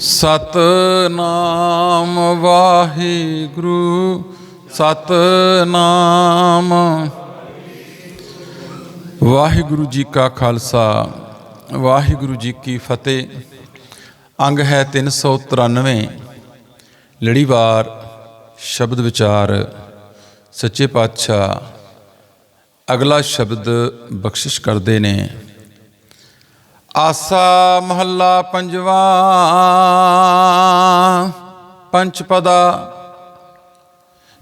ਸਤਨਾਮ ਵਾਹਿਗੁਰੂ ਸਤਨਾਮ। ਵਾਹਿਗੁਰੂ ਜੀ ਕਾ ਖਾਲਸਾ, ਵਾਹਿਗੁਰੂ ਜੀ ਕੀ ਫਤਿਹ। ਅੰਗ ਹੈ 393 ਲੜੀਵਾਰ, ਸ਼ਬਦ ਵਿਚਾਰ, ਸੱਚੇ ਪਾਤਸ਼ਾਹ। ਅਗਲਾ ਸ਼ਬਦ ਬਖਸ਼ਿਸ਼ ਕਰਦੇ ਨੇ। ਆਸਾ ਮਹੱਲਾ ਪੰਜਵਾ ਪੰਚ ਪਦਾ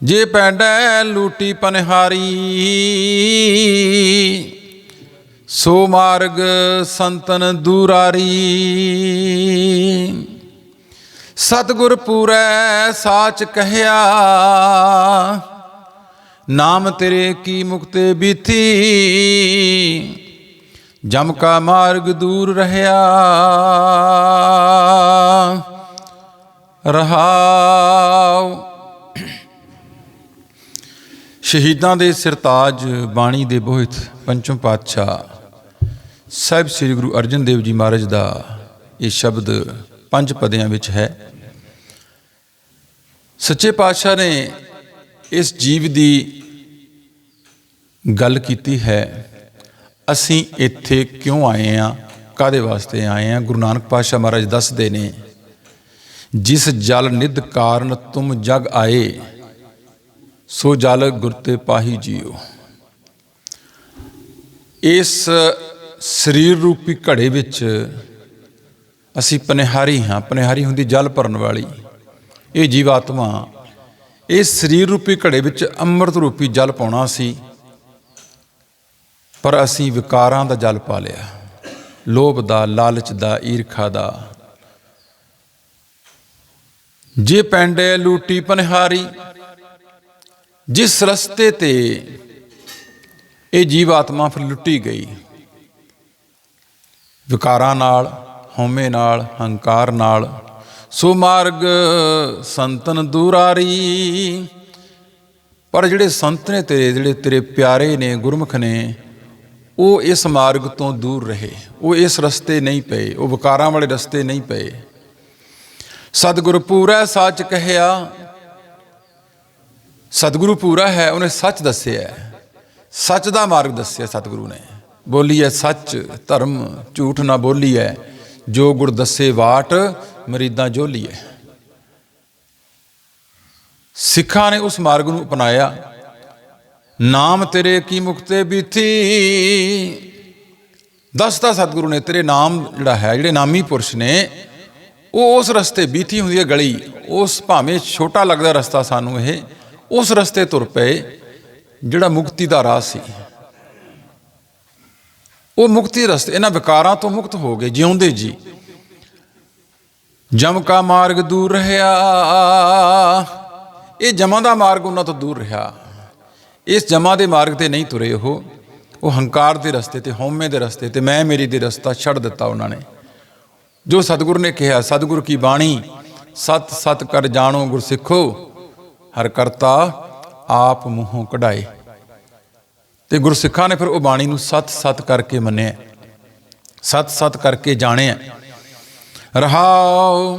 ਜੇ ਪੈਂਡੈ ਲੂਟੀ ਪਨਹਾਰੀ, ਸੋ ਮਾਰਗ ਸੰਤਨ ਦੂਰਾਰੀ। ਸਤਿਗੁਰ ਪੂਰੈ ਸਾਚ ਕਹਿਆ, ਨਾਮ ਤੇਰੇ ਕੀ ਮੁਕਤੇ ਬੀਤੀ ਜਮ ਕਾ ਮਾਰਗ ਦੂਰ ਰਹਿਆ। ਰਹਾਉ ਸ਼ਹੀਦਾਂ ਦੇ ਸਰਤਾਜ ਬਾਣੀ ਦੇ ਬੋਹਿਤ ਪੰਚਮ ਪਾਤਸ਼ਾਹ ਸਾਹਿਬ ਸ੍ਰੀ ਗੁਰੂ ਅਰਜਨ ਦੇਵ ਜੀ ਮਹਾਰਾਜ ਦਾ ਇਹ ਸ਼ਬਦ ਪੰਜ ਪਦਿਆਂ ਵਿੱਚ ਹੈ। ਸੱਚੇ ਪਾਤਸ਼ਾਹ ਨੇ ਇਸ ਜੀਵ ਦੀ ਗੱਲ ਕੀਤੀ ਹੈ। ਅਸੀਂ ਇੱਥੇ ਕਿਉਂ ਆਏ ਆ? ਕਾਦੇ ਵਾਸਤੇ ਆਏ ਆ? ਗੁਰੂ ਨਾਨਕ ਪਾਤਸ਼ਾਹ ਮਹਾਰਾਜ ਦੱਸਦੇ ਨੇ, ਜਿਸ ਜਲ ਨਿਧ ਕਾਰਨ ਤੁਮ ਜਗ ਆਏ, ਸੋ ਜਲ ਗੁਰ ਤੇ ਪਾਹੀ ਜੀਓ। ਇਸ ਸਰੀਰ ਰੂਪੀ ਘੜੇ ਵਿੱਚ ਅਸੀਂ ਪਨਿਹਾਰੀ ਹਾਂ। ਪਨਿਹਾਰੀ ਹੁੰਦੀ ਜਲ ਭਰਨ ਵਾਲੀ। ਇਹ ਜੀਵਾਤਮਾ ਇਸ ਸਰੀਰ ਰੂਪੀ ਘੜੇ ਵਿੱਚ ਅੰਮ੍ਰਿਤ ਰੂਪੀ ਜਲ ਪਾਉਣਾ ਸੀ। ਪਰ ਅਸੀਂ ਵਿਕਾਰਾਂ ਦਾ ਜਲ ਪਾ ਲਿਆ। ਲੋਭ ਦਾ, ਲਾਲਚ ਦਾ, ਈਰਖਾ ਦਾ। ਜੇ ਪੈਂਡੇ ਲੂਟੀ ਪਨਹਾਰੀ, ਜਿਸ ਰਸਤੇ ਤੇ ਇਹ ਜੀਵ ਆਤਮਾ ਫਿਰ ਲੁੱਟੀ ਗਈ। ਵਿਕਾਰਾਂ ਨਾਲ, ਹਉਮੈ ਨਾਲ, ਹੰਕਾਰ ਨਾਲ, ਸੋ ਮਾਰਗ ਸੰਤਨ ਦੂਰਾਰੀ। ਪਰ ਜਿਹੜੇ ਸੰਤ ਨੇ ਤੇਰੇ, ਜਿਹੜੇ ਤੇਰੇ ਪਿਆਰੇ ਨੇ, ਗੁਰਮੁਖ ਨੇ ਉਹ ਇਸ ਮਾਰਗ ਤੋਂ ਦੂਰ ਰਹੇ। ਉਹ ਇਸ ਰਸਤੇ ਨਹੀਂ ਪਏ। ਉਹ ਵਿਕਾਰਾਂ ਵਾਲੇ ਰਸਤੇ ਨਹੀਂ ਪਏ। ਸਤਿਗੁਰ ਪੂਰਾ ਸੱਚ ਕਹਿਆ। ਸਤਿਗੁਰੂ ਪੂਰਾ ਹੈ, ਉਹਨੇ ਸੱਚ ਦੱਸਿਆ ਸੱਚ ਦਾ ਮਾਰਗ ਦੱਸਿਆ ਸਤਿਗੁਰੂ ਨੇ। ਬੋਲੀ ਹੈ ਸੱਚ, ਧਰਮ ਝੂਠ ਨਾ ਬੋਲੀ ਹੈ ਜੋ ਗੁਰ ਦੱਸੇ ਬਾਟ ਮਰੀਦਾਂ ਜੋਲੀ ਹੈ ਸਿੱਖਾਂ ਨੇ ਉਸ ਮਾਰਗ ਨੂੰ ਅਪਣਾਇਆ। ਨਾਮ ਤੇਰੇ ਕੀ ਮੁਕਤੇ ਬੀਥੀ ਦੱਸਦਾ ਸਤਿਗੁਰੂ ਨੇ, ਤੇਰੇ ਨਾਮ ਜਿਹੜਾ ਹੈ, ਜਿਹੜੇ ਨਾਮੀ ਪੁਰਸ਼ ਨੇ, ਉਹ ਉਸ ਰਸਤੇ ਬੀਥੀ ਹੁੰਦੀ ਹੈ ਗਲੀ। ਉਸ ਭਾਵੇਂ ਛੋਟਾ ਲੱਗਦਾ ਰਸਤਾ ਸਾਨੂੰ ਇਹ, ਉਸ ਰਸਤੇ ਤੁਰ ਪਏ, ਜਿਹੜਾ ਮੁਕਤੀ ਦਾ ਰਾਹ ਸੀ। ਉਹ ਮੁਕਤੀ ਰਸਤੇ, ਇਹਨਾਂ ਵਿਕਾਰਾਂ ਤੋਂ ਮੁਕਤ ਹੋ ਗਏ, ਜਿਉਂਦੇ ਜੀ। ਜਮ ਕਾ ਮਾਰਗ ਦੂਰ ਰਹਾ। ਇਹ ਜਮਾਂ ਦਾ ਮਾਰਗ ਉਹਨਾਂ ਤੋਂ ਦੂਰ ਰਿਹਾ। ਇਸ ਜਮਾ ਦੇ ਮਾਰਗ ਤੇ ਨਹੀਂ ਤੁਰੇ ਉਹ। ਉਹ ਹੰਕਾਰ ਦੇ ਰਸਤੇ ਤੇ, ਹਉਮੈ ਦੇ ਰਸਤੇ ਤੇ, ਮੈਂ ਮੇਰੀ ਦੇ ਰਸਤਾ ਛੱਡ ਦਿੱਤਾ ਉਹਨਾਂ ਨੇ। ਜੋ ਸਤਿਗੁਰ ਨੇ ਕਿਹਾ, ਸਤਿਗੁਰ ਕੀ ਬਾਣੀ? ਸਤ ਸਤ ਕਰ ਜਾਣੋ ਗੁਰਸਿੱਖੋ, ਹਰ ਕਰਤਾ ਆਪ ਮੂੰਹੋਂ ਕਢਾਏ। ਤੇ ਗੁਰਸਿੱਖਾਂ ਨੇ ਫਿਰ ਉਹ ਬਾਣੀ ਨੂੰ ਸਤ ਸਤ ਕਰਕੇ ਮੰਨਿਆ। ਸਤ ਸਤ ਕਰਕੇ ਜਾਣਿਆ। ਰਹਾਉ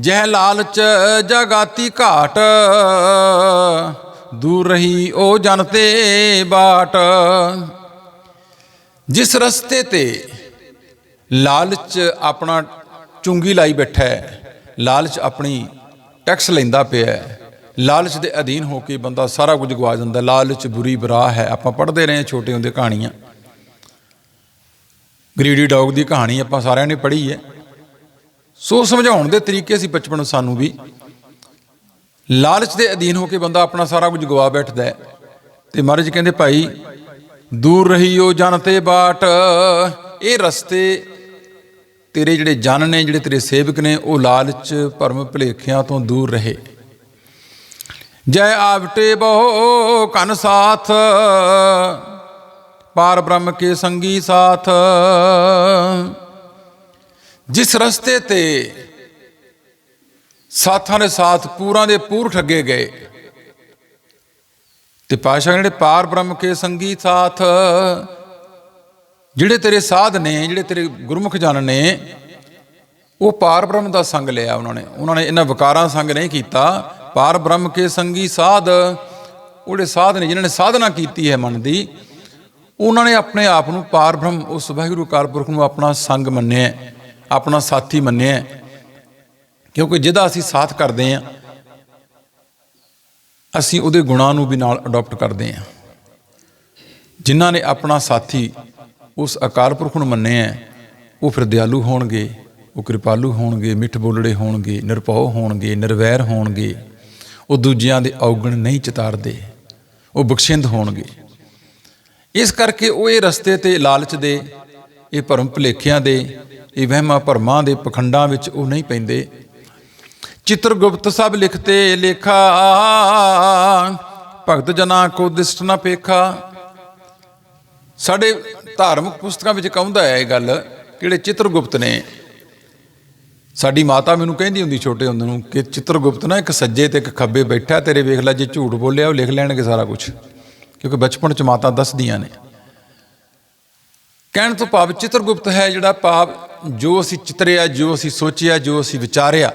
ਜਹ ਲਾਲਚ ਜਗਾਤੀ ਘਾਟ ਦੂਰ ਰਹੀ ਉਹ ਜਨਤੇ ਬਾਟ, ਜਿਸ ਰਸਤੇ ਤੇ ਲਾਲਚ ਆਪਣਾ ਚੁੰਗੀ ਲਾਈ ਬੈਠਾ ਹੈ ਲਾਲਚ ਆਪਣੀ ਟੈਕਸ ਲੈਂਦਾ ਪਿਆ ਹੈ, ਲਾਲਚ ਦੇ ਅਧੀਨ ਹੋ ਕੇ ਬੰਦਾ ਸਾਰਾ ਕੁਝ ਗਵਾ ਜਾਂਦਾ ਲਾਲਚ ਬੁਰੀ ਬਰਾ ਹੈ। ਆਪਾਂ ਪੜ੍ਹਦੇ ਰਹੇ ਹਾਂ ਛੋਟੇ ਹੁੰਦੇ ਕਹਾਣੀਆਂ। ਗਰੀਡੀ ਡੌਗ ਦੀ ਕਹਾਣੀ ਆਪਾਂ ਸਾਰਿਆਂ ਨੇ ਪੜ੍ਹੀ ਹੈ। ਸੋ ਸਮਝਾਉਣ ਦੇ ਤਰੀਕੇ ਸੀ ਬਚਪਨ ਸਾਨੂੰ ਵੀ। ਲਾਲਚ ਦੇ ਅਧੀਨ ਹੋ ਕੇ ਬੰਦਾ ਆਪਣਾ ਸਾਰਾ ਕੁਝ ਗਵਾ ਬੈਠਦਾ ਹੈ। ਤੇ ਮਹਾਰਾਜ ਕਹਿੰਦੇ, ਭਾਈ, ਦੂਰ ਰਹੀਓ ਜਨ ਤੇ ਬਾਟ। ਇਹ ਰਸਤੇ ਤੇਰੇ ਜਿਹੜੇ ਜਨ ਨੇ, ਜਿਹੜੇ ਤੇਰੇ ਸੇਵਕ ਨੇ, ਉਹ ਲਾਲਚ ਭਰਮ ਭੁਲੇਖਿਆਂ ਤੋਂ ਦੂਰ ਰਹੇ। ਜੈ ਆਵਟੇ ਬਹੁ ਕਨ ਸਾਥ, ਪਾਰ ਬ੍ਰਹਮ ਕੇ ਸੰਗੀ ਸਾਥ। ਜਿਸ ਰਸਤੇ ਤੇ ਸਾਥਾਂ ਦੇ ਸਾਥ ਪੂਰਾਂ ਦੇ ਪੂਰ ਠੱਗੇ ਗਏ। ਤੇ ਪਾਸ਼ਾ ਜਿਹੜੇ ਪਾਰ ਬ੍ਰਹਮ ਕੇ ਸੰਗੀ ਸਾਥ, ਜਿਹੜੇ ਤੇਰੇ ਸਾਧ ਨੇ, ਜਿਹੜੇ ਤੇਰੇ ਗੁਰਮੁਖ ਜਨ ਨੇ, ਉਹ ਪਾਰ ਬ੍ਰਹਮ ਦਾ ਸੰਗ ਲਿਆ ਉਹਨਾਂ ਨੇ। ਉਹਨਾਂ ਨੇ ਇਹਨਾਂ ਵਿਕਾਰਾਂ ਸੰਗ ਨਹੀਂ ਕੀਤਾ। ਪਾਰ ਬ੍ਰਹਮ ਕੇ ਸੰਗੀ ਸਾਧ ਉਹਦੇ ਸਾਧ ਨੇ, ਜਿਨ੍ਹਾਂ ਨੇ ਸਾਧਨਾ ਕੀਤੀ ਹੈ ਮਨ ਦੀ, ਉਹਨਾਂ ਨੇ ਆਪਣੇ ਆਪ ਨੂੰ ਪਾਰ ਬ੍ਰਹਮ ਉਸ ਵਾਹਿਗੁਰੂ ਕਾਲਪੁਰਖ ਨੂੰ ਆਪਣਾ ਸੰਗ ਮੰਨਿਆ, ਆਪਣਾ ਸਾਥੀ ਮੰਨਿਆ। ਕਿਉਂਕਿ ਜਿਹਦਾ ਅਸੀਂ ਸਾਥ ਕਰਦੇ ਹਾਂ ਅਸੀਂ ਉਹਦੇ ਗੁਣਾਂ ਨੂੰ ਵੀ ਨਾਲ ਅਡਾਪਟ ਕਰਦੇ ਹਾਂ। ਜਿਨ੍ਹਾਂ ਨੇ ਆਪਣਾ ਸਾਥੀ ਉਸ ਅਕਾਲ ਪੁਰਖ ਨੂੰ ਮੰਨਿਆ ਹੈ, ਉਹ ਫਿਰ ਦਿਆਲੂ ਹੋਣਗੇ ਉਹ ਕਿਰਪਾਲੂ ਹੋਣਗੇ ਮਿੱਠ ਬੋਲੜੇ ਹੋਣਗੇ ਨਿਰਭਉ ਹੋਣਗੇ ਨਿਰਵੈਰ ਹੋਣਗੇ ਉਹ ਦੂਜਿਆਂ ਦੇ ਔਗਣ ਨਹੀਂ ਚਿਤਾਰਦੇ ਉਹ ਬਖਸ਼ਿੰਦ ਹੋਣਗੇ। ਇਸ ਕਰਕੇ ਉਹ ਇਹ ਰਸਤੇ ਤੇ ਲਾਲਚ ਦੇ ਇਹ ਭਰਮ ਭੁਲੇਖਿਆਂ ਦੇ ਇਹ ਵਹਿਮਾਂ ਭਰਮਾਂ ਦੇ ਪਖੰਡਾਂ ਵਿੱਚ ਉਹ ਨਹੀਂ ਪੈਂਦੇ। ਚਿਤਰਗੁਪਤ ਸਭ ਲਿਖਤੇ ਲੇਖਾ। ਭਗਤ ਜਨਾ ਕੋ ਦਿਸਟ ਨਾ ਪੇਖਾ। ਸਾਡੇ ਧਾਰਮਿਕ ਪੁਸਤਕਾਂ ਵਿੱਚ ਕਹਿੰਦਾ ਹੈ ਇਹ ਗੱਲ, ਕਿਹੜੇ ਚਿਤਰਗੁਪਤ ਨੇ। ਸਾਡੀ ਮਾਤਾ ਮੈਨੂੰ ਕਹਿੰਦੀ ਹੁੰਦੀ ਛੋਟੇ ਹੁੰਦੇ ਨੂੰ ਕਿ ਚਿਤਰਗੁਪਤ ਨਾ ਇੱਕ ਸੱਜੇ ਤੇ ਇੱਕ ਖੱਬੇ ਬੈਠਾ, ਤੇਰੇ ਵੇਖ ਲੈ ਜੇ ਝੂਠ ਬੋਲਿਆ ਉਹ ਲਿਖ ਲੈਣਗੇ ਸਾਰਾ ਕੁਝ ਕਿਉਂਕਿ ਬਚਪਨ ਚ ਮਾਤਾ ਦੱਸਦੀਆਂ ਨੇ। ਕਹਿਣ ਤੋਂ ਭਾਵ ਚਿਤਰਗੁਪਤ ਹੈ ਜਿਹੜਾ ਭਾਵ ਜੋ ਅਸੀਂ ਚਿਤਰਿਆ, ਜੋ ਅਸੀਂ ਸੋਚਿਆ, ਜੋ ਅਸੀਂ ਵਿਚਾਰਿਆ।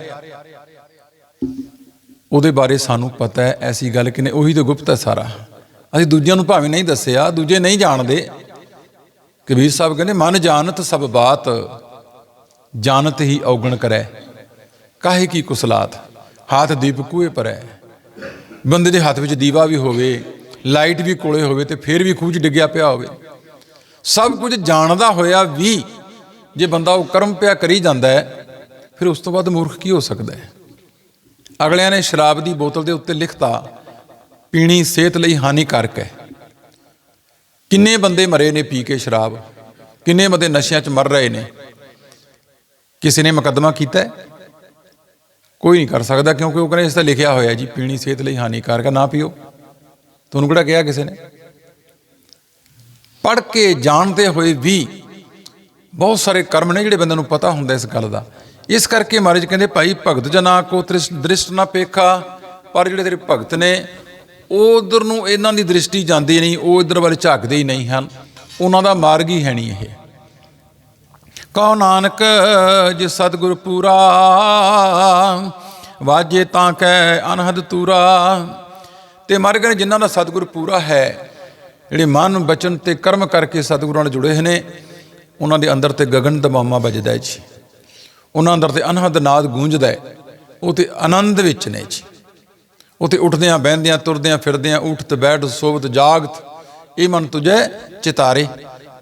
ਉਹਦੇ ਬਾਰੇ ਸਾਨੂੰ ਪਤਾ ਹੈ, ਐਸੀ ਗੱਲ ਕਿ ਨੇ ਉਹੀ ਤਾਂ ਗੁਪਤ ਹੈ ਸਾਰਾ। ਅਸੀਂ ਦੂਜਿਆਂ ਨੂੰ ਭਾਵੇਂ ਨਹੀਂ ਦੱਸਿਆ, ਦੂਜੇ ਨਹੀਂ ਜਾਣਦੇ। ਕਬੀਰ ਸਾਹਿਬ ਕਹਿੰਦੇ, ਮਨ ਜਾਣਤ ਸਭ ਬਾਤ, ਜਾਣਤ ਹੀ ਔਗਣ ਕਰੈ। ਕਾਹੇ ਕੀ ਕੁਸਲਾਤ, ਹੱਥ ਦੀਪ ਕੂਏ ਪਰੈ। ਬੰਦੇ ਦੇ ਹੱਥ ਵਿੱਚ ਦੀਵਾ ਵੀ ਹੋਵੇ, ਲਾਈਟ ਵੀ ਕੋਲੇ ਹੋਵੇ ਤੇ ਫਿਰ ਵੀ ਖੂਜ ਡਿੱਗਿਆ ਪਿਆ ਹੋਵੇ। ਸਭ ਕੁਝ ਜਾਣਦਾ ਹੋਇਆ ਵੀ ਜੇ ਬੰਦਾ ਉਹ ਕਰਮ ਪਿਆ ਕਰੀ ਜਾਂਦਾ ਹੈ, ਫਿਰ ਉਸ ਤੋਂ ਬਾਅਦ ਮੂਰਖ ਕੀ ਹੋ ਸਕਦਾ ਹੈ? ਅਗਲਿਆਂ ਨੇ ਸ਼ਰਾਬ ਦੀ ਬੋਤਲ ਦੇ ਉੱਤੇ ਲਿਖਤਾ, ਪੀਣੀ ਸਿਹਤ ਲਈ ਹਾਨੀਕਾਰਕ ਹੈ। ਕਿੰਨੇ ਬੰਦੇ ਮਰੇ ਨੇ ਪੀ ਕੇ ਸ਼ਰਾਬ? ਕਿੰਨੇ ਬੰਦੇ ਨਸ਼ਿਆਂ 'ਚ ਮਰ ਰਹੇ ਨੇ? ਕਿਸੇ ਨੇ ਮੁਕੱਦਮਾ ਕੀਤਾ ਹੈ? ਕੋਈ ਨਹੀਂ ਕਰ ਸਕਦਾ ਕਿਉਂਕਿ ਉਹ ਕਹਿੰਦੇ ਇਸ ਤਾਂ ਲਿਖਿਆ ਹੋਇਆ ਜੀ, ਪੀਣੀ ਸਿਹਤ ਲਈ ਹਾਨੀਕਾਰਕ ਹੈ, ਨਾ ਪੀਓ। ਤੁਹਾਨੂੰ ਕਿਹੜਾ ਕਿਹਾ ਕਿਸੇ ਨੇ? ਪੜ ਕੇ ਜਾਣਦੇ ਹੋਏ ਵੀ ਬਹੁਤ ਸਾਰੇ ਕਰਮ ਨੇ ਜਿਹੜੇ ਬੰਦੇ ਨੂੰ ਪਤਾ ਹੁੰਦਾ ਇਸ ਗੱਲ ਦਾ। ਇਸ ਕਰਕੇ ਮਹਾਰਾਜ ਕਹਿੰਦੇ, ਭਾਈ, ਭਗਤ ਜਨਾ ਕੋ ਤ੍ਰਿਸ਼, ਦ੍ਰਿਸ਼ਟ ਨਾ ਪੇਖਾ। ਪਰ ਜਿਹੜੇ ਤੇਰੇ ਭਗਤ ਨੇ, ਉਹ ਉਧਰ ਨੂੰ ਇਹਨਾਂ ਦੀ ਦ੍ਰਿਸ਼ਟੀ ਜਾਂਦੀ ਨਹੀਂ, ਉਹ ਇਧਰ ਵੱਲ ਝਾਕਦੇ ਹੀ ਨਹੀਂ ਹਨ। ਉਹਨਾਂ ਦਾ ਮਾਰਗ ਹੀ ਹੈ ਨਹੀਂ ਇਹ। ਕਹੋ ਨਾਨਕ ਜੇ ਸਤਿਗੁਰ ਪੂਰਾ, ਵਾਜੇ ਤਾਂ ਕੈ ਅਨਹਦ ਤੂਰਾ। ਤੇ ਮਰ ਗਏ ਜਿਨ੍ਹਾਂ ਦਾ ਸਤਿਗੁਰ ਪੂਰਾ ਹੈ, ਜਿਹੜੇ ਮਨ, ਬਚਨ ਤੇ ਕਰਮ ਕਰਕੇ ਸਤਿਗੁਰਾਂ ਨਾਲ ਜੁੜੇ ਹੋਏ ਨੇ, ਉਹਨਾਂ ਦੇ ਅੰਦਰ ਤੇ ਗਗਨ ਦਮਾਮਾ ਵੱਜਦਾ ਹੈ ਜੀ। ਉਹਨਾਂ ਅੰਦਰ ਤੇ ਅਨਹਦ ਨਾਦ ਗੂੰਜਦਾ ਹੈ। ਉਹ ਤੇ ਆਨੰਦ ਵਿੱਚ ਨੇ ਜੀ। ਉਹ ਤੇ ਉੱਠਦਿਆਂ, ਬਹਿੰਦਿਆਂ, ਤੁਰਦਿਆਂ, ਫਿਰਦਿਆਂ, ਉਠਤ ਬੈਠ ਸੋਵਤ, ਜਾਗਤ, ਇਹ ਮਨ ਤੁਝੇ ਚਿਤਾਰੇ।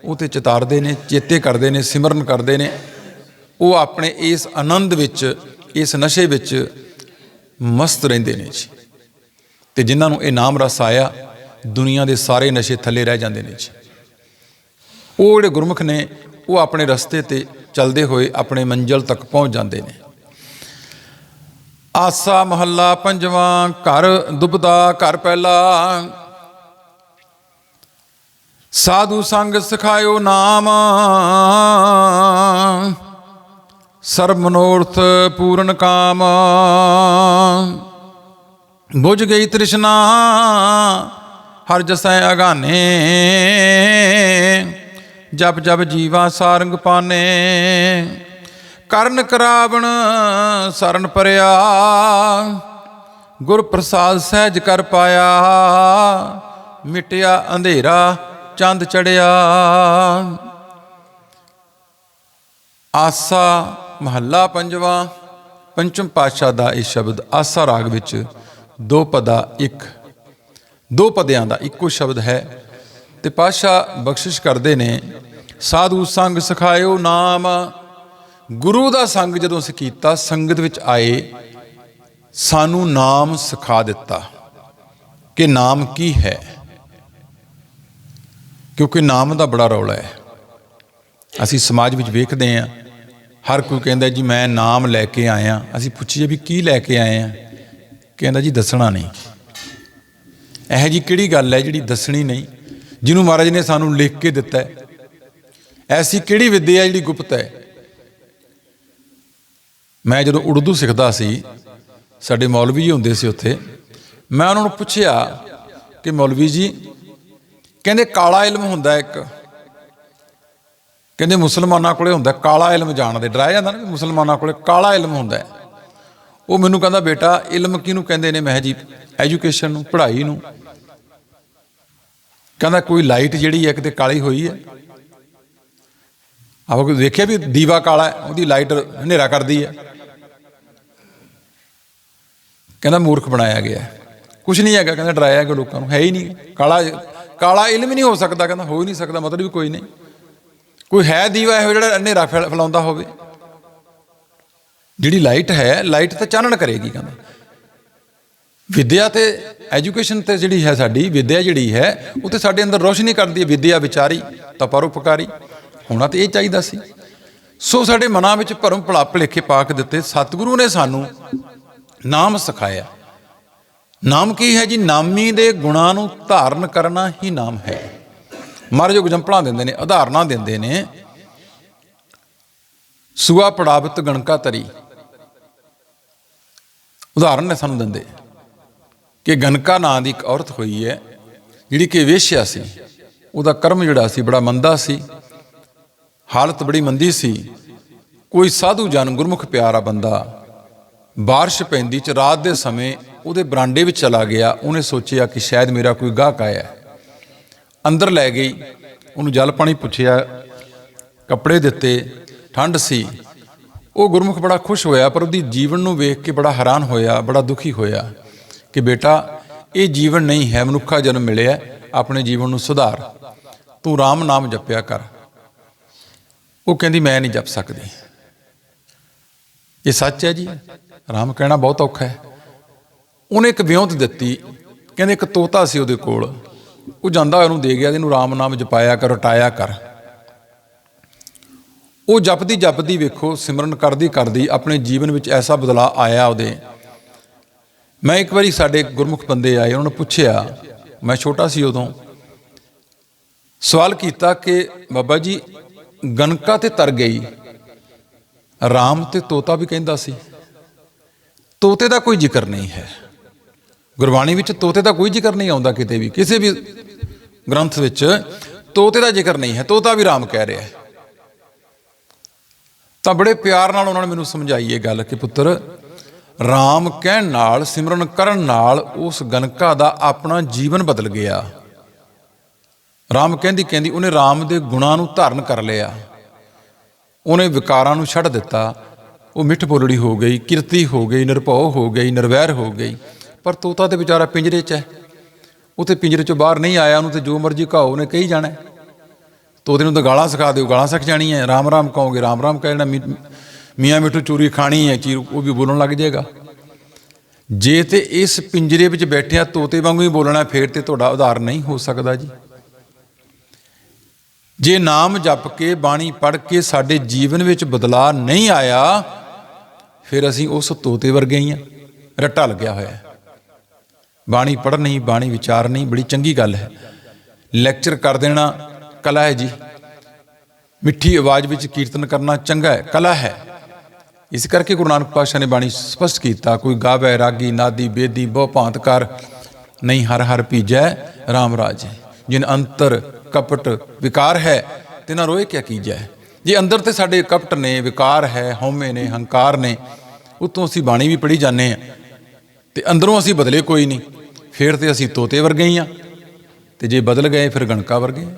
ਉਹ ਤੇ ਚਿਤਾਰਦੇ ਨੇ, ਚੇਤੇ ਕਰਦੇ ਨੇ, ਸਿਮਰਨ ਕਰਦੇ ਨੇ। ਉਹ ਆਪਣੇ ਇਸ ਆਨੰਦ ਵਿੱਚ, ਇਸ ਨਸ਼ੇ ਵਿੱਚ ਮਸਤ ਰਹਿੰਦੇ ਨੇ ਜੀ। ਤੇ ਜਿਨ੍ਹਾਂ ਨੂੰ ਇਹ ਨਾਮ ਰਸ ਆਇਆ, ਦੁਨੀਆ ਦੇ ਸਾਰੇ ਨਸ਼ੇ ਥੱਲੇ ਰਹਿ ਜਾਂਦੇ ਨੇ ਜੀ। ਉਹ ਜਿਹੜੇ ਗੁਰਮੁਖ ਨੇ ਉਹ ਆਪਣੇ ਰਸਤੇ ਤੇ ਚੱਲਦੇ ਹੋਏ ਆਪਣੇ ਮੰਜ਼ਲ ਤੱਕ ਪਹੁੰਚ ਜਾਂਦੇ ਨੇ। ਆਸਾ ਮਹੱਲਾ ਪੰਜਵਾਂ, ਘਰ ਦੁਬਦਾ ਘਰ ਪਹਿਲਾ। ਸਾਧੂ ਸੰਗ ਸਿਖਾਇਓ ਨਾਮ। ਸਰਬ ਮਨੋਰਥ ਪੂਰਨ ਕਾਮ। ਬੁਝ ਗਈ ਤ੍ਰਿਸ਼ਨਾ, ਹਰ ਜਸੈ ਅਗਾਨੇ। ਜਪ ਜਪ ਜੀਵਾ ਸਾਰੰਗ ਪਾਨੇ। ਕਰਨ ਕਰਾਵਣ ਸਰਨ ਪਰਿਆ। ਗੁਰ ਪ੍ਰਸਾਦ ਸਹਿਜ ਕਰ ਪਾਇਆ। ਮਿਟਿਆ ਅੰਧੇਰਾ ਚੰਦ ਚੜਿਆ। ਆਸਾ ਮਹੱਲਾ ਪੰਜਵਾਂ। ਪੰਚਮ ਪਾਤਸ਼ਾਹ ਦਾ ਇਹ ਸ਼ਬਦ ਆਸਾ ਰਾਗ ਵਿੱਚ ਦੋ ਪਦਾ ਇੱਕ। ਦੋ ਪਦਿਆਂ ਦਾ ਇੱਕੋ ਸ਼ਬਦ ਹੈ। ਤੇ ਪਾਤਸ਼ਾਹ ਬਖਸ਼ਿਸ਼ ਕਰਦੇ ਨੇ ਸਾਧੂ ਸੰਗ ਸਿਖਾਇਓ ਨਾਮ। ਗੁਰੂ ਦਾ ਸੰਗ ਜਦੋਂ ਅਸੀਂ ਕੀਤਾ ਸੰਗਤ ਵਿੱਚ ਆਏ, ਸਾਨੂੰ ਨਾਮ ਸਿਖਾ ਦਿੱਤਾ ਕਿ ਨਾਮ ਕੀ ਹੈ। ਕਿਉਂਕਿ ਨਾਮ ਦਾ ਬੜਾ ਰੌਲਾ ਹੈ। ਅਸੀਂ ਸਮਾਜ ਵਿੱਚ ਵੇਖਦੇ ਹਾਂ, ਹਰ ਕੋਈ ਕਹਿੰਦਾ ਜੀ ਮੈਂ ਨਾਮ ਲੈ ਕੇ ਆਇਆ, ਅਸੀਂ ਪੁੱਛੀਏ ਵੀ ਕੀ ਲੈ ਕੇ ਆਏ ਆ ਕਹਿੰਦਾ ਜੀ ਦੱਸਣਾ ਨਹੀਂ। ਇਹ ਜੀ ਕਿਹੜੀ ਗੱਲ ਹੈ ਜਿਹੜੀ ਦੱਸਣੀ ਨਹੀਂ, ਜਿਹਨੂੰ ਮਹਾਰਾਜ ਨੇ ਸਾਨੂੰ ਲਿਖ ਕੇ ਦਿੱਤਾ ਹੈ। ਐਸੀ ਕਿਹੜੀ ਵਿੱਦਿਆ ਹੈ ਜਿਹੜੀ ਗੁਪਤ ਹੈ? ਮੈਂ ਜਦੋਂ ਉਰਦੂ ਸਿੱਖਦਾ ਸੀ, ਸਾਡੇ ਮੌਲਵੀ ਜੀ ਹੁੰਦੇ ਸੀ ਉੱਥੇ, ਮੈਂ ਉਹਨਾਂ ਨੂੰ ਪੁੱਛਿਆ ਕਿ ਮੌਲਵੀ ਜੀ, ਕਹਿੰਦੇ ਕਾਲਾ ਇਲਮ ਹੁੰਦਾ ਇੱਕ। ਕਹਿੰਦੇ ਮੁਸਲਮਾਨਾਂ ਕੋਲੇ ਹੁੰਦਾ ਕਾਲਾ ਇਲਮ ਜਾਣਦੇ। ਡਰਾਇਆ ਜਾਂਦਾ ਨਾ ਵੀ ਮੁਸਲਮਾਨਾਂ ਕੋਲੇ ਕਾਲਾ ਇਲਮ ਹੁੰਦਾ। ਉਹ ਮੈਨੂੰ ਕਹਿੰਦਾ, ਬੇਟਾ, ਇਲਮ ਕਿਹਨੂੰ ਕਹਿੰਦੇ ਨੇ ਮੈਂ ਜੀ ਐਜੂਕੇਸ਼ਨ ਨੂੰ, ਪੜ੍ਹਾਈ ਨੂੰ? ਕਹਿੰਦਾ, ਕੋਈ ਲਾਈਟ ਜਿਹੜੀ ਹੈ ਕਿਤੇ ਕਾਲੀ ਹੋਈ ਹੈ। ਆਪਾਂ ਕੋਈ ਦੇਖਿਆ ਵੀ ਦੀਵਾ ਕਾਲਾ ਹੈ, ਉਹਦੀ ਲਾਈਟ ਹਨੇਰਾ ਕਰਦੀ ਹੈ। ਕਹਿੰਦਾ ਮੂਰਖ ਬਣਾਇਆ ਗਿਆ ਹੈ। ਕੁਝ ਨਹੀਂ ਹੈਗਾ, ਕਹਿੰਦਾ ਡਰਾਇਆ ਗਿਆ ਲੋਕਾਂ ਨੂੰ, ਹੈ ਹੀ ਨਹੀਂ। ਕਾਲਾ ਕਾਲਾ ਇਲਮ ਹੀ ਨਹੀਂ ਹੋ ਸਕਦਾ, ਕਹਿੰਦਾ ਹੋ ਹੀ ਨਹੀਂ ਸਕਦਾ, ਮਤਲਬ ਵੀ ਕੋਈ ਨਹੀਂ। ਕੋਈ ਹੈ ਦੀਵਾ ਇਹੋ ਜਿਹੜਾ ਹਨੇਰਾ ਫੈਲ- ਫੈਲਾਉਂਦਾ ਹੋਵੇ। ਜਿਹੜੀ ਲਾਈਟ ਹੈ ਲਾਈਟ ਤਾਂ ਚਾਨਣ ਕਰੇਗੀ, ਕਹਿੰਦਾ। ਵਿਦਿਆ ਤੇ ਐਜੂਕੇਸ਼ਨ ਤੇ ਜਿਹੜੀ ਹੈ ਸਾਡੀ, ਵਿਦਿਆ ਜਿਹੜੀ ਹੈ, ਉਹ ਤੇ ਸਾਡੇ ਅੰਦਰ ਰੋਸ਼ਨੀ ਕਰਦੀ ਹੈ, ਵਿਦਿਆ ਵਿਚਾਰੀ ਤਾਂ ਪਰਉਪਕਾਰੀ ਹੋਣਾ ਤੇ ਇਹ ਚਾਹੀਦਾ ਸੀ। ਸੋ ਸਾਡੇ ਮਨਾਂ ਵਿੱਚ ਭਰਮ ਭੁਲਾ ਭੁਲੇਖੇ ਪਾ ਕੇ ਦਿੱਤੇ। ਸਤਿਗੁਰੂ ਨੇ ਸਾਨੂੰ ਨਾਮ ਸਿਖਾਇਆ। ਨਾਮ ਕੀ ਹੈ ਜੀ? ਨਾਮੀ ਦੇ ਗੁਣਾਂ ਨੂੰ ਧਾਰਨ ਕਰਨਾ ਹੀ ਨਾਮ ਹੈ। ਮਹਾਰਾਜ ਐਗਜ਼ਾਮਪਲਾਂ ਦਿੰਦੇ ਨੇ, ਉਦਾਹਰਨਾਂ ਦਿੰਦੇ ਨੇ। ਸੁਆ ਪੜਾਵਤ ਗਣਕਾ ਤਰੀ। ਉਦਾਹਰਨ ਨੇ ਸਾਨੂੰ ਦਿੰਦੇ। ਕਿ ਗਨਕਾ ਨਾਂ ਦੀ ਇੱਕ ਔਰਤ ਹੋਈ ਹੈ, ਜਿਹੜੀ ਕਿ ਵੇਸ਼ਿਆ ਸੀ। ਉਹਦਾ ਕਰਮ ਜਿਹੜਾ ਸੀ, ਬੜਾ ਮੰਦਾ ਸੀ। ਹਾਲਤ ਬੜੀ ਮੰਦੀ ਸੀ। ਕੋਈ ਸਾਧੂ ਜਨ ਗੁਰਮੁਖ ਪਿਆਰਾ ਬੰਦਾ ਬਾਰਿਸ਼ ਪੈਂਦੀ ਚ ਰਾਤ ਦੇ ਸਮੇਂ ਉਹਦੇ ਬਰਾਂਡੇ ਵਿੱਚ ਚਲਾ ਗਿਆ। ਉਹਨੇ ਸੋਚਿਆ ਕਿ ਸ਼ਾਇਦ ਮੇਰਾ ਕੋਈ ਗਾਹਕ ਆਇਆ। ਅੰਦਰ ਲੈ ਗਈ। ਉਹਨੂੰ ਜਲ ਪਾਣੀ ਪੁੱਛਿਆ। ਕੱਪੜੇ ਦਿੱਤੇ। ਠੰਡ ਸੀ। ਉਹ ਗੁਰਮੁਖ ਬੜਾ ਖੁਸ਼ ਹੋਇਆ ਪਰ ਉਹਦੀ ਜੀਵਨ ਨੂੰ ਵੇਖ ਕੇ ਬੜਾ ਹੈਰਾਨ ਹੋਇਆ, ਬੜਾ ਦੁਖੀ ਹੋਇਆ ਕਿ ਬੇਟਾ, ਇਹ ਜੀਵਨ ਨਹੀਂ ਹੈ, ਮਨੁੱਖਾ ਜਨਮ ਮਿਲਿਆ, ਆਪਣੇ ਜੀਵਨ ਨੂੰ ਸੁਧਾਰ। ਤੂੰ RAM ਨਾਮ ਜਪਿਆ ਕਰ। ਉਹ ਕਹਿੰਦੀ, ਮੈਂ ਨਹੀਂ ਜਪ ਸਕਦੀ। ਇਹ ਸੱਚ ਹੈ ਜੀ। ਰਾਮ ਕਹਿਣਾ ਬਹੁਤ ਔਖਾ ਹੈ। ਉਹਨੇ ਇੱਕ ਵਿਉਂਤ ਦਿੱਤੀ। ਕਹਿੰਦੇ, ਇੱਕ ਤੋਤਾ ਸੀ ਉਹਦੇ ਕੋਲ। ਉਹ ਜਾਂਦਾ ਉਹਨੂੰ ਦੇ ਗਿਆ, ਇਹਨੂੰ ਰਾਮ ਨਾਮ ਜਪਾਇਆ ਕਰ ਰਟਾਇਆ ਕਰ। ਉਹ ਜਪਦੀ ਜਪਦੀ ਵੇਖੋ, ਸਿਮਰਨ ਕਰਦੀ ਕਰਦੀ ਆਪਣੇ ਜੀਵਨ ਵਿੱਚ ਐਸਾ ਬਦਲਾਅ ਆਇਆ ਉਹਦੇ। ਮੈਂ ਇੱਕ ਵਾਰੀ ਸਾਡੇ ਗੁਰਮੁਖ ਬੰਦੇ ਆਏ, ਉਹਨਾਂ ਨੂੰ ਪੁੱਛਿਆ, ਮੈਂ ਛੋਟਾ ਸੀ ਉਦੋਂ। ਸਵਾਲ ਕੀਤਾ ਕਿ, ਬਾਬਾ ਜੀ ਗਨਕਾ ਤੇ ਤਰ ਗਈ। ਰਾਮ ਤੇ ਤੋਤਾ ਵੀ ਕਹਿੰਦਾ ਸੀ। ਤੋਤੇ ਦਾ ਕੋਈ ਜ਼ਿਕਰ ਨਹੀਂ ਹੈ। ਗੁਰਬਾਣੀ ਵਿੱਚ ਤੋਤੇ ਦਾ ਕੋਈ ਜ਼ਿਕਰ ਨਹੀਂ ਆਉਂਦਾ ਕਿਤੇ ਵੀ। ਕਿਸੇ ਵੀ ਗ੍ਰੰਥ ਵਿੱਚ ਤੋਤੇ ਦਾ ਜ਼ਿਕਰ ਨਹੀਂ ਹੈ। ਤੋਤਾ ਵੀ ਰਾਮ ਕਹਿ ਰਿਹਾ ਹੈ। ਤਾਂ ਬੜੇ ਪਿਆਰ ਨਾਲ ਉਹਨਾਂ ਨੇ ਮੈਨੂੰ ਸਮਝਾਈ ਇਹ ਗੱਲ ਕਿ ਪੁੱਤਰ, ਰਾਮ ਕਹਿਣ ਨਾਲ, ਸਿਮਰਨ ਕਰਨ ਨਾਲ ਉਸ ਗਨਕਾ ਦਾ ਆਪਣਾ ਜੀਵਨ ਬਦਲ ਗਿਆ। ਰਾਮ ਕਹਿੰਦੀ ਕਹਿੰਦੀ, ਉਹਨੇ ਰਾਮ ਦੇ ਗੁਣਾਂ ਨੂੰ ਧਾਰਨ ਕਰ ਲਿਆ। ਉਹਨੇ ਵਿਕਾਰਾਂ ਨੂੰ ਛੱਡ ਦਿੱਤਾ। ਉਹ ਮਿੱਠ ਬੋਲੜੀ ਹੋ ਗਈ, ਕਿਰਤੀ ਹੋ ਗਈ, ਨਿਰਭਉ ਹੋ ਗਈ, ਨਿਰਵੈਰ ਹੋ ਗਈ। ਪਰ ਤੋਤਾ ਤੇ ਵਿਚਾਰਾ ਪਿੰਜਰੇ 'ਚ ਹੈ। ਉਹ ਤੇ ਪਿੰਜਰੇ 'ਚੋਂ ਬਾਹਰ ਨਹੀਂ ਆਇਆ, ਉਹਨੂੰ ਤੇ ਜੋ ਮਰਜ਼ੀ ਕਹੋ ਉਹਨੇ ਕਹੀ ਜਾਣਾ ਤੋਤੇ ਨੂੰ ਤਾਂ ਗਾਲਾਂ ਸਿਖਾ ਦਿਓ, ਗਾਲਾਂ ਸਿੱਖ ਜਾਣੀਆਂ ਰਾਮ ਰਾਮ ਕਹੋਗੇ, ਰਾਮ ਰਾਮ ਕਹਿਣਾ, ਮੀ- ਮੀਆਂ ਮਿੱਠੂ ਚੂਰੀ ਖਾਣੀ ਹੈ, ਚੀਰ, ਉਹ ਵੀ ਬੋਲਣ ਲੱਗ ਜਾਏਗਾ। ਜੇ ਤੇ ਇਸ ਪਿੰਜਰੇ ਵਿੱਚ ਬੈਠਿਆ, ਤੋਤੇ ਵਾਂਗੂ ਹੀ ਬੋਲਣਾ, ਫਿਰ ਤੇ ਤੁਹਾਡਾ ਉਧਾਰ ਨਹੀਂ ਹੋ ਸਕਦਾ ਜੀ। ਜੇ ਨਾਮ ਜਪ ਕੇ, ਬਾਣੀ ਪੜ੍ਹ ਕੇ ਸਾਡੇ ਜੀਵਨ ਵਿੱਚ ਬਦਲਾਅ ਨਹੀਂ ਆਇਆ, ਫਿਰ ਅਸੀਂ ਉਸ ਤੋਤੇ ਵਰਗੇ ਹੀ ਆ। ਰੱਟਾ ਲੱਗਿਆ ਹੋਇਆ ਬਾਣੀ ਪੜ੍ਹਨੀ, ਬਾਣੀ ਵਿਚਾਰਨੀ ਬੜੀ ਚੰਗੀ ਗੱਲ ਹੈ। ਲੈਕਚਰ ਕਰ ਦੇਣਾ ਕਲਾ ਹੈ ਜੀ। ਮਿੱਠੀ ਆਵਾਜ਼ ਵਿੱਚ ਕੀਰਤਨ ਕਰਨਾ ਚੰਗਾ ਹੈ, ਕਲਾ ਹੈ। ਇਸ ਕਰਕੇ ਗੁਰੂ ਨਾਨਕ ਪਾਤਸ਼ਾਹ ਨੇ ਬਾਣੀ ਸਪਸ਼ਟ ਕੀਤਾ, ਕੋਈ ਗਾਵੇ, ਰਾਗੀ, ਨਾਦੀ, ਬੇਦੀ ਬਹੁ ਭਾਂਤ ਕਰ ਨਹੀਂ ਹਰ ਹਰ ਭੀਜੈ RAM ਰਾਜ, ਜਿਨ ਅੰਤਰ ਕਪਟ ਵਿਕਾਰ ਹੈ ਤਿਨਾ ਰੋਏ ਕਿਆ ਕੀਜੈ? ਜੇ ਅੰਦਰ ਤੇ ਸਾਡੇ ਕਪਟ ਨੇ ਵਿਕਾਰ ਹੈ, ਹਉਮੈ ਨੇ, ਹੰਕਾਰ ਨੇ, ਉਤੋਂ ਅਸੀਂ ਬਾਣੀ ਵੀ ਪੜ੍ਹੀ ਜਾਂਦੇ ਆ। ਤੇ ਅੰਦਰੋਂ ਅਸੀਂ ਬਦਲੇ ਕੋਈ ਨਹੀਂ, ਫਿਰ ਤੇ ਅਸੀਂ ਤੋਤੇ ਵਰਗੇ ਹੀ ਆ। ਤੇ ਜੇ ਬਦਲ ਗਏ, ਫਿਰ ਗਣਕਾ ਵਰਗੇ ਹਾਂ।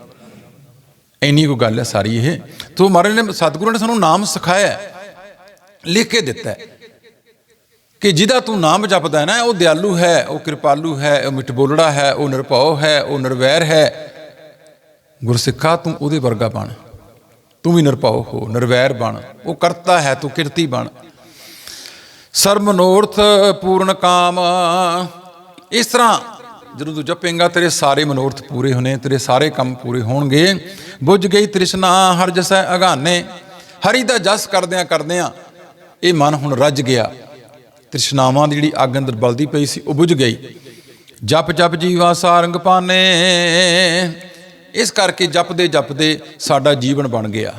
ਇੰਨੀ ਕੋ ਗੱਲ ਹੈ ਸਾਰੀ ਇਹ। ਤੋਂ ਮਹਾਰਾਜ ਨੇ ਸਤਿਗੁਰੂ ਨੇ ਸਾਨੂੰ ਨਾਮ ਸਿਖਾਇਆ ਲਿਖ ਕੇ ਦਿੱਤਾ ਕਿ ਜਿਹਦਾ ਤੂੰ ਨਾਮ ਜਪਦਾ ਹੈ ਨਾ, ਉਹ ਦਿਆਲੂ ਹੈ, ਉਹ ਕਿਰਪਾਲੂ ਹੈ, ਉਹ ਮਿੱਠ ਹੈ, ਉਹ ਨਿਰਭਉ ਹੈ, ਉਹ ਨਿਰਵੈਰ ਹੈ। ਗੁਰਸਿੱਖਾ ਤੂੰ ਉਹਦੇ ਵਰਗਾ ਬਣ। ਤੂੰ ਵੀ ਨਿਰਭਉ ਹੋ, ਨਿਰਵੈਰ ਬਣ। ਉਹ ਕਰਤਾ ਹੈ ਤੂੰ ਕਿਰਤੀ ਬਣ। ਸਰਬ ਮਨੋਰਥ ਪੂਰਨ ਕਾਮ। ਇਸ ਤਰ੍ਹਾਂ ਜਦੋਂ ਤੂੰ ਜਪੇਂਗਾ, ਤੇਰੇ ਸਾਰੇ ਮਨੋਰਥ ਪੂਰੇ ਹੋਣੇ, ਤੇਰੇ ਸਾਰੇ ਕੰਮ ਪੂਰੇ ਹੋਣਗੇ। ਬੁੱਝ ਗਈ ਤ੍ਰਿਸ਼ਨਾ, ਹਰ ਜਸੈ ਅਗਾਨੇ। ਹਰੀ ਦਾ ਜਸ ਕਰਦਿਆਂ ਕਰਦਿਆਂ ਇਹ ਮਨ ਹੁਣ ਰੱਜ ਗਿਆ। ਤ੍ਰਿਸ਼ਨਾਵਾਂ ਦੀ ਜਿਹੜੀ ਅੱਗ ਅੰਦਰ ਬਲਦੀ ਪਈ ਸੀ, ਉਹ ਬੁੱਝ ਗਈ। ਜਪ ਜਪ ਜੀਵਾ ਸਾਰੰਗ ਪਾਨੇ। ਇਸ ਕਰਕੇ ਜਪਦੇ ਜਪਦੇ ਸਾਡਾ ਜੀਵਨ ਬਣ ਗਿਆ।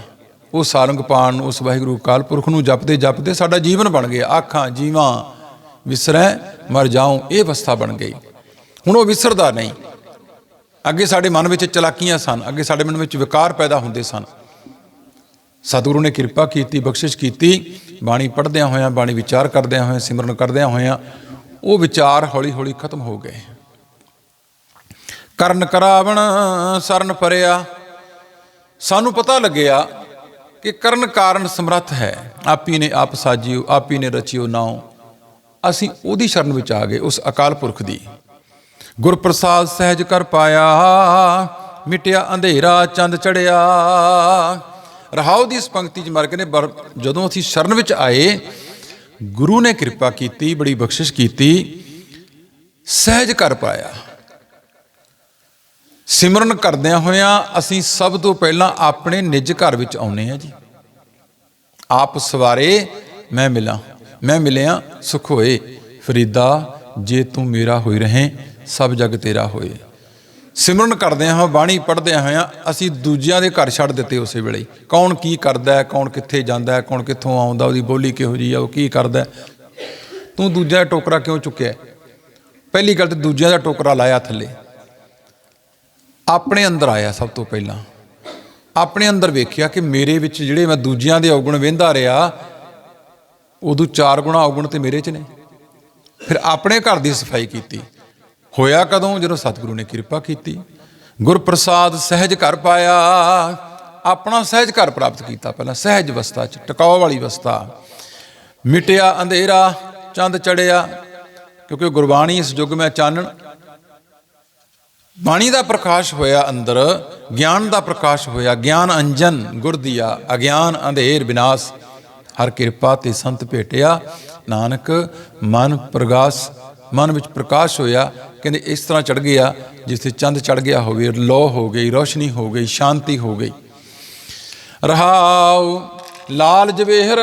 ਉਹ ਸਾਰੰਗ ਨੂੰ, ਉਸ ਵਾਹਿਗੁਰੂ ਕਾਲ ਪੁਰਖ ਨੂੰ ਜਪਦੇ ਜਪਦੇ ਸਾਡਾ ਜੀਵਨ ਬਣ ਗਿਆ। ਆਖਾਂ, ਜੀਵਾਂ ਵਿਸਰੈ, ਮਰ ਜਾਉ, ਇਹ ਅਵਸਥਾ ਬਣ ਗਈ। ਹੁਣ ਉਹ ਵਿਸਰਦਾ ਨਹੀਂ। ਅੱਗੇ ਸਾਡੇ ਮਨ ਵਿੱਚ ਚਲਾਕੀਆਂ ਸਨ। ਅੱਗੇ ਸਾਡੇ ਮਨ ਵਿੱਚ ਵਿਕਾਰ ਪੈਦਾ ਹੁੰਦੇ ਸਨ। ਸਤਿਗੁਰੂ ਨੇ ਕਿਰਪਾ ਕੀਤੀ, ਬਖਸ਼ਿਸ਼ ਕੀਤੀ। ਬਾਣੀ ਪੜ੍ਹਦਿਆਂ ਹੋਇਆਂ, ਬਾਣੀ ਵਿਚਾਰ ਕਰਦਿਆਂ ਹੋਇਆਂ, ਸਿਮਰਨ ਕਰਦਿਆਂ ਹੋਇਆਂ, ਉਹ ਵਿਚਾਰ ਹੌਲੀ ਹੌਲੀ ਖਤਮ ਹੋ ਗਏ। ਕਰਨ ਕਰਾਵਣ ਸਰਨ ਪਰਿਆ ਸਾਨੂੰ ਪਤਾ ਲੱਗਿਆ ਕਿ ਕਰਨ ਕਾਰਨ ਸਮਰੱਥ ਹੈ। ਆਪੀ ਨੇ ਆਪ ਸਾਜਿਓ, ਆਪੀ ਨੇ ਰਚਿਓ ਨਾਉ। ਅਸੀਂ ਉਹਦੀ ਸ਼ਰਨ ਵਿੱਚ ਆ ਗਏ, ਉਸ ਅਕਾਲ ਪੁਰਖ ਦੀ। ਗੁਰਪ੍ਰਸਾਦ ਸਹਿਜ ਕਰ ਪਾਇਆ, ਮਿਟਿਆ ਅੰਧੇਰਾ ਚੰਦ ਚੜਿਆ। ਰਹਾਉ ਦੀ ਇਸ ਪੰਕਤੀ ਚ ਮਰ ਕੇ ਨੇ ਬਰ- ਜਦੋਂ ਅਸੀਂ ਸ਼ਰਨ ਵਿੱਚ ਆਏ, ਗੁਰੂ ਨੇ ਕਿਰਪਾ ਕੀਤੀ, ਬੜੀ ਬਖਸ਼ਿਸ਼ ਕੀਤੀ, ਸਹਿਜ ਕਰ ਪਾਇਆ। ਸਿਮਰਨ ਕਰਦਿਆਂ ਹੋਇਆਂ ਅਸੀਂ ਸਭ ਤੋਂ ਪਹਿਲਾਂ ਆਪਣੇ ਨਿੱਜ ਘਰ ਵਿੱਚ ਆਉਨੇ ਆ ਜੀ। ਆਪ ਸਵਾਰੇ ਮੈਂ ਮਿਲਾਂ, ਮੈਂ ਮਿਲਿਆ, ਸੁਖ ਹੋਏ। ਫਰੀਦਾ, ਜੇ ਤੂੰ ਮੇਰਾ ਹੋਈ ਰਹੇ, ਸਭ ਜਗ ਤੇਰਾ ਹੋਏ। ਸਿਮਰਨ ਕਰਦਿਆਂ ਹਾਂ ਬਾਣੀ ਪੜ੍ਹਦਿਆਂ ਹੋਇਆਂ ਅਸੀਂ ਦੂਜਿਆਂ ਦੇ ਘਰ ਛੱਡ ਦਿੱਤੇ ਉਸੇ ਵੇਲੇ। ਕੌਣ ਕੀ ਕਰਦਾ ਹੈ, ਕੌਣ ਕਿੱਥੇ ਜਾਂਦਾ ਹੈ, ਕੌਣ ਕਿੱਥੋਂ ਆਉਂਦਾ, ਉਹਦੀ ਬੋਲੀ ਕਿਹੋ ਜੀ ਆ, ਉਹ ਕੀ ਕਰਦਾ ਤੂੰ ਦੂਜਿਆਂ ਦਾ ਟੋਕਰਾ ਕਿਉਂ ਚੁੱਕਿਆ ਪਹਿਲੀ ਗੱਲ ਤੇ ਦੂਜਿਆਂ ਦਾ ਟੋਕਰਾ ਲਾਇਆ ਥੱਲੇ। ਆਪਣੇ ਅੰਦਰ ਆਇਆ ਸਭ ਤੋਂ ਪਹਿਲਾਂ। ਆਪਣੇ ਅੰਦਰ ਵੇਖਿਆ ਕਿ ਮੇਰੇ ਵਿੱਚ ਜਿਹੜੇ ਮੈਂ ਦੂਜਿਆਂ ਦੇ ਔਗਣ ਵੇਂਦਾ ਰਿਹਾ, ਉਦੋਂ ਚਾਰ ਗੁਣਾ ਔਗਣ ਤੇ ਮੇਰੇ 'ਚ ਨੇ। ਫਿਰ ਆਪਣੇ ਘਰ ਦੀ ਸਫ਼ਾਈ ਕੀਤੀ। ਹੋਇਆ ਕਦੋਂ? ਜਦੋਂ ਸਤਿਗੁਰੂ ਨੇ ਕਿਰਪਾ ਕੀਤੀ। ਗੁਰਪ੍ਰਸਾਦ ਸਹਿਜ ਘਰ ਪਾਇਆ। ਆਪਣਾ ਸਹਿਜ ਘਰ ਪ੍ਰਾਪਤ ਕੀਤਾ ਪਹਿਲਾਂ। ਸਹਿਜ ਅਵਸਥਾ 'ਚ ਟਿਕਾਉ ਵਾਲੀ ਅਵਸਥਾ। ਮਿਟਿਆ ਅੰਧੇਰਾ, ਚੰਦ ਚੜਿਆ। ਕਿਉਂਕਿ ਗੁਰਬਾਣੀ ਇਸ ਯੁੱਗ ਮੈਂ ਚਾਨਣ ਬਾਣੀ ਦਾ ਪ੍ਰਕਾਸ਼ ਹੋਇਆ ਅੰਦਰ, ਗਿਆਨ ਦਾ ਪ੍ਰਕਾਸ਼ ਹੋਇਆ, ਗਿਆਨ ਅੰਜਨ ਗੁਰ ਦੀਆ, ਅਗਿਆਨ ਅੰਧੇਰ ਵਿਨਾਸ਼ ਹਰ ਕਿਰਪਾ ਤੇ ਸੰਤ ਭੇਟਿਆ, ਨਾਨਕ ਮਨ ਪ੍ਰਗਾਸ, ਮਨ ਵਿੱਚ ਪ੍ਰਕਾਸ਼ ਹੋਇਆ, ਕਹਿੰਦੇ ਇਸ ਤਰ੍ਹਾਂ ਚੜ ਗਿਆ, ਜਿੱਥੇ ਚੰਦ ਚੜ ਗਿਆ ਹੋਵੇ, ਲੋ ਹੋ ਗਈ, ਰੋਸ਼ਨੀ ਹੋ ਗਈ, ਸ਼ਾਂਤੀ ਹੋ ਗਈ। ਰਹਾਉ ਲਾਲ ਜਵੇਹਰ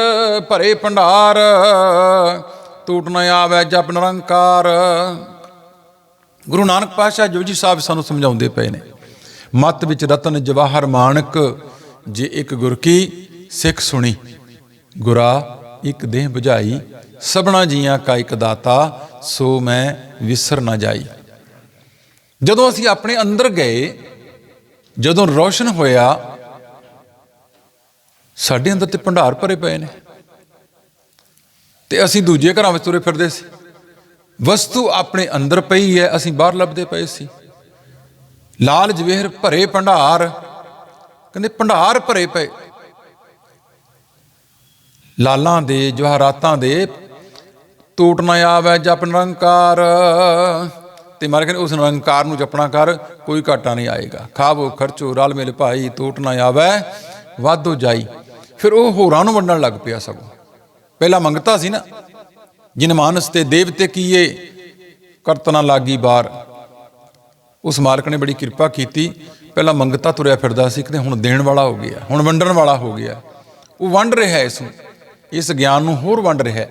ਭਰੇ ਭੰਡਾਰ ਟੂਟ ਨ ਆਵੇ ਜਪ ਨਿਰੰਕਾਰ। ਗੁਰੂ ਨਾਨਕ ਪਾਤਸ਼ਾਹ ਜਪਜੀ ਸਾਹਿਬ ਸਾਨੂੰ ਸਮਝਾਉਂਦੇ ਪਏ ਨੇ, ਮਤ ਵਿੱਚ ਰਤਨ ਜਵਾਹਰ ਮਾਨਕ, ਜੇ ਇੱਕ ਗੁਰ ਕੀ ਸਿੱਖ ਸੁਣੀ, ਗੁਰਾ ਇੱਕ ਦੇਹ 부ਝਾਈ ਸਭਨਾ ਜੀਆਂ ਕਾ ਇੱਕ ਦਾਤਾ, ਸੋ ਮੈਂ ਵਿਸਰ ਨਾ ਜਾਈ। ਜਦੋਂ ਅਸੀਂ ਆਪਣੇ ਅੰਦਰ ਗਏ, ਜਦੋਂ ਰੋਸ਼ਨ ਹੋਇਆ, ਸਾਡੇ ਅੰਦਰ ਤੇ ਭੰਡਾਰ ਭਰੇ ਪਏ ਨੇ। ਤੇ ਅਸੀਂ ਦੂਜੇ ਘਰਾਂ ਵਿੱਚ ਤੁਰੇ ਫਿਰਦੇ ਸੀ। ਵਸਤੂ ਆਪਣੇ ਅੰਦਰ ਪਈ ਹੈ, ਅਸੀਂ ਬਾਹਰ ਲੱਭਦੇ ਪਏ ਸੀ। ਲਾਲ ਜਵੇਹਰ ਭਰੇ ਭੰਡਾਰ, ਕਹਿੰਦੇ ਭੰਡਾਰ ਭਰੇ ਪਏ। ਲਾਲਾਂ ਦੇ, ਜਵਾਹਰਾਤਾਂ ਦੇ ਟੂਟ ਨਾ ਆਵੇ ਜਪ ਨਿਰੰਕਾਰ। ਤੇ ਮਾਰੇ ਕਹਿੰਦੇ, ਉਸ ਨਿਰੰਕਾਰ ਨੂੰ ਜਪਣਾ ਕਰ, ਕੋਈ ਘਾਟਾ ਨਹੀਂ ਆਏਗਾ। ਖਾਵੋ, ਖਰਚੋ, ਰਲ ਮਿਲ ਭਾਈ ਟੂਟ ਨਾ ਆਵੇ, ਵਾਧੋ ਜਾਈ। ਫਿਰ ਉਹ ਹੋਰਾਂ ਨੂੰ ਵੰਡਣ ਲੱਗ ਪਿਆ ਸਗੋਂ। ਪਹਿਲਾਂ ਮੰਗਤਾ ਸੀ ਨਾ। ਜਿਨ ਮਾਨਸ ਤੇ ਦੇਵਤੇ ਕੀਏ ਕਰਤਨਾ ਲਾਗੀ ਬਾਰ। ਉਸ ਮਾਲਕ ਨੇ ਬੜੀ ਕਿਰਪਾ ਕੀਤੀ। ਪਹਿਲਾਂ ਮੰਗਤਾ ਤੁਰਿਆ ਫਿਰਦਾ ਸੀ, ਕਿਤੇ ਹੁਣ ਦੇਣ ਵਾਲਾ ਹੋ ਗਿਆ, ਹੁਣ ਵੰਡਣ ਵਾਲਾ ਹੋ ਗਿਆ। ਉਹ ਵੰਡ ਰਿਹਾ ਇਸ ਨੂੰ। ਇਸ ਗਿਆਨ ਨੂੰ ਹੋਰ ਵੰਡ ਰਿਹਾ।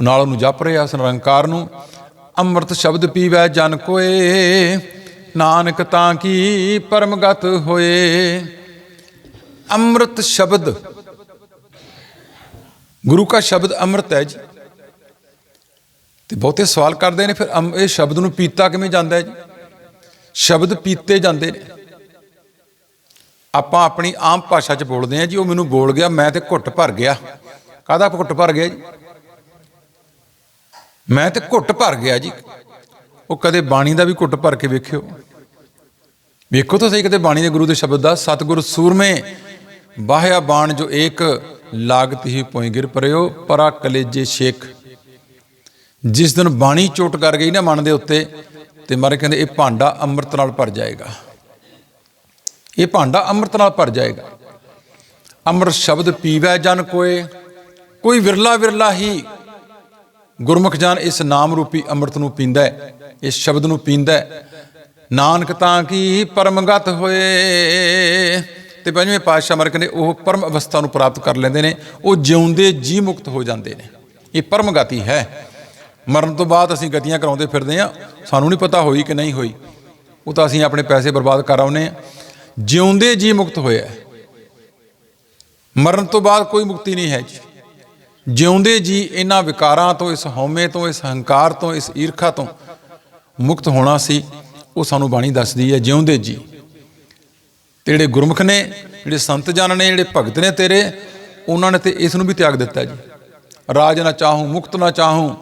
ਨਾਲ ਉਹਨੂੰ ਜਪ ਰਿਹਾ ਉਸ ਨਿਰੰਕਾਰ ਨੂੰ। ਅੰਮ੍ਰਿਤ ਸ਼ਬਦ ਪੀਵੈ ਜਨ ਕੋਏ, ਨਾਨਕ ਤਾਂ ਕੀ ਪਰਮਗਤ ਹੋਏ। ਅੰਮ੍ਰਿਤ ਸ਼ਬਦ। ਗੁਰੂ ਕਾ ਸ਼ਬਦ ਅੰਮ੍ਰਿਤ ਹੈ ਜੀ। ਤੇ ਬਹੁਤੇ ਸਵਾਲ ਕਰਦੇ ਨੇ, ਫਿਰ ਅੰਮ- ਇਹ ਸ਼ਬਦ ਨੂੰ ਪੀਤਾ ਕਿਵੇਂ ਜਾਂਦਾ ਹੈ ਜੀ? ਸ਼ਬਦ ਪੀਤੇ ਜਾਂਦੇ ਨੇ। ਆਪਾਂ ਆਪਣੀ ਆਮ ਭਾਸ਼ਾ 'ਚ ਬੋਲਦੇ ਆ ਜੀ, ਉਹ ਮੈਨੂੰ ਬੋਲ ਗਿਆ, ਮੈਂ ਤੇ ਘੁੱਟ ਭਰ ਗਿਆ। ਕਾਹਦਾ ਘੁੱਟ ਭਰ ਗਿਆ ਜੀ? ਮੈਂ ਤੇ ਘੁੱਟ ਭਰ ਗਿਆ ਜੀ। ਉਹ ਕਦੇ ਬਾਣੀ ਦਾ ਵੀ ਘੁੱਟ ਭਰ ਕੇ ਵੇਖਿਓ। ਵੇਖੋ ਤਾਂ ਸਹੀ ਕਿਤੇ ਬਾਣੀ ਦੇ ਗੁਰੂ ਦੇ ਸ਼ਬਦ ਦਾ, ਸਤਿਗੁਰ ਸੂਰਮੇ ਬਾਹਿਆ ਬਾਣ ਜੋ ਏਕ ਲਾਗਤ ਹੀ ਪੋਇ ਗਿਰ ਪਰਿਓ, ਪਰਾ ਕਲੇਜੇ ਸ਼ੇਖ ਜਿਸ ਦਿਨ ਬਾਣੀ ਚੋਟ ਕਰ ਗਈ ਨਾ ਮਨ ਦੇ ਉੱਤੇ, ਤੇ ਮਾਰੇ ਕਹਿੰਦੇ, ਇਹ ਭਾਂਡਾ ਅੰਮ੍ਰਿਤ ਨਾਲ ਭਰ ਜਾਏਗਾ। ਇਹ ਭਾਂਡਾ ਅੰਮ੍ਰਿਤ ਨਾਲ ਭਰ ਜਾਏਗਾ। ਅੰਮ੍ਰਿਤ ਸ਼ਬਦ ਪੀਵੈ ਜਨ ਕੋਏ, ਕੋਈ ਵਿਰਲਾ ਵਿਰਲਾ ਹੀ ਗੁਰਮੁਖ ਜਾਨ ਇਸ ਨਾਮ ਰੂਪੀ ਅੰਮ੍ਰਿਤ ਨੂੰ ਪੀਂਦਾ ਹੈ, ਇਸ ਸ਼ਬਦ ਨੂੰ ਪੀਂਦਾ ਹੈ। ਨਾਨਕ ਤਾਂ ਕੀ ਪਰਮਗਤ ਹੋਏ? ਤੇ ਪੰਜਵੇਂ ਪਾਤਸ਼ਾਹ ਮਰ ਕਹਿੰਦੇ, ਉਹ ਪਰਮ ਅਵਸਥਾ ਨੂੰ ਪ੍ਰਾਪਤ ਕਰ ਲੈਂਦੇ ਨੇ, ਉਹ ਜਿਉਂਦੇ ਜੀ ਮੁਕਤ ਹੋ ਜਾਂਦੇ ਨੇ। ਇਹ ਪਰਮਗਤੀ ਹੈ। ਮਰਨ ਤੋਂ ਬਾਅਦ ਅਸੀਂ ਗਤੀਆਂ ਕਰਾਉਂਦੇ ਫਿਰਦੇ ਆ ਸਾਨੂੰ ਨਹੀਂ ਪਤਾ ਹੋਈ ਕਿ ਨਹੀਂ ਹੋਈ। ਉਹ ਤਾਂ ਅਸੀਂ ਆਪਣੇ ਪੈਸੇ ਬਰਬਾਦ ਕਰ ਆਉਨੇ ਆ ਜਿਉਂਦੇ ਜੀ ਮੁਕਤ ਹੋਇਆ ਮਰਨ ਤੋਂ ਬਾਅਦ ਕੋਈ ਮੁਕਤੀ ਨਹੀਂ ਹੈ ਜੀ। ਜਿਉਂਦੇ ਜੀ ਇਹਨਾਂ ਵਿਕਾਰਾਂ ਤੋਂ, ਇਸ ਹਉਮੈ ਤੋਂ, ਇਸ ਹੰਕਾਰ ਤੋਂ, ਇਸ ਈਰਖਾ ਤੋਂ ਮੁਕਤ ਹੋਣਾ ਸੀ, ਉਹ ਸਾਨੂੰ ਬਾਣੀ ਦੱਸਦੀ ਹੈ, ਜਿਉਂਦੇ ਜੀ। ਤੇ ਜਿਹੜੇ ਗੁਰਮੁਖ ਨੇ, ਜਿਹੜੇ ਸੰਤ ਜਨ ਨੇ, ਜਿਹੜੇ ਭਗਤ ਨੇ ਤੇਰੇ, ਉਹਨਾਂ ਨੇ ਤੇ ਇਸ ਨੂੰ ਵੀ ਤਿਆਗ ਦਿੱਤਾ ਜੀ। ਰਾਜ ਨਾ ਚਾਹੂੰ, ਮੁਕਤ ਨਾ ਚਾਹੂੰ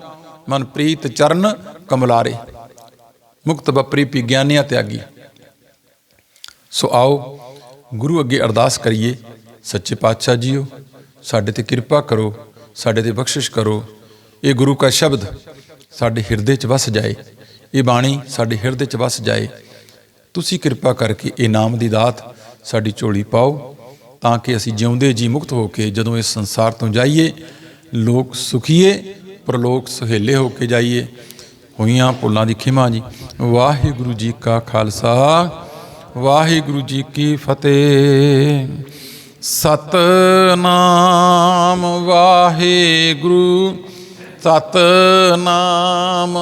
ਮਨਪ੍ਰੀਤ ਚਰਨ ਕਮਲਾਰੇ। ਮੁਕਤ ਬਪਰੀ ਪੀ ਗਿਆਨੀਆਂ ਤਿਆਗੀ। ਸੋ ਆਓ ਗੁਰੂ ਅੱਗੇ ਅਰਦਾਸ ਕਰੀਏ। ਸੱਚੇ ਪਾਤਸ਼ਾਹ ਜੀਓ, ਸਾਡੇ ਤੇ ਕਿਰਪਾ ਕਰੋ, ਸਾਡੇ ਤੇ ਬਖਸ਼ਿਸ਼ ਕਰੋ। ਇਹ ਗੁਰੂ ਕਾ ਸ਼ਬਦ ਸਾਡੇ ਹਿਰਦੇ 'ਚ ਵਸ ਜਾਏ। ਇਹ ਬਾਣੀ ਸਾਡੇ ਹਿਰਦੇ 'ਚ ਵਸ ਜਾਏ। ਤੁਸੀਂ ਕਿਰਪਾ ਕਰਕੇ ਇਹ ਨਾਮ ਦੀ ਦਾਤ ਸਾਡੀ ਝੋਲੀ ਪਾਓ, ਤਾਂ ਕਿ ਅਸੀਂ ਜਿਉਂਦੇ ਜੀ ਮੁਕਤ ਹੋ ਕੇ ਜਦੋਂ ਇਸ ਸੰਸਾਰ ਤੋਂ ਜਾਈਏ, ਲੋਕ ਸੁਖੀਏ ਪ੍ਰਲੋਕ ਸੁਹੇਲੇ ਹੋ ਕੇ ਜਾਈਏ। ਹੋਈਆਂ ਭੁੱਲਾਂ ਦੀ ਖਿਮਾ ਜੀ। ਵਾਹਿਗੁਰੂ ਜੀ ਕਾ ਖਾਲਸਾ, ਵਾਹਿਗੁਰੂ ਜੀ ਕੀ ਫਤਿਹ। ਸਤਨਾਮ ਵਾਹਿਗੁਰੂ, ਸਤਨਾਮ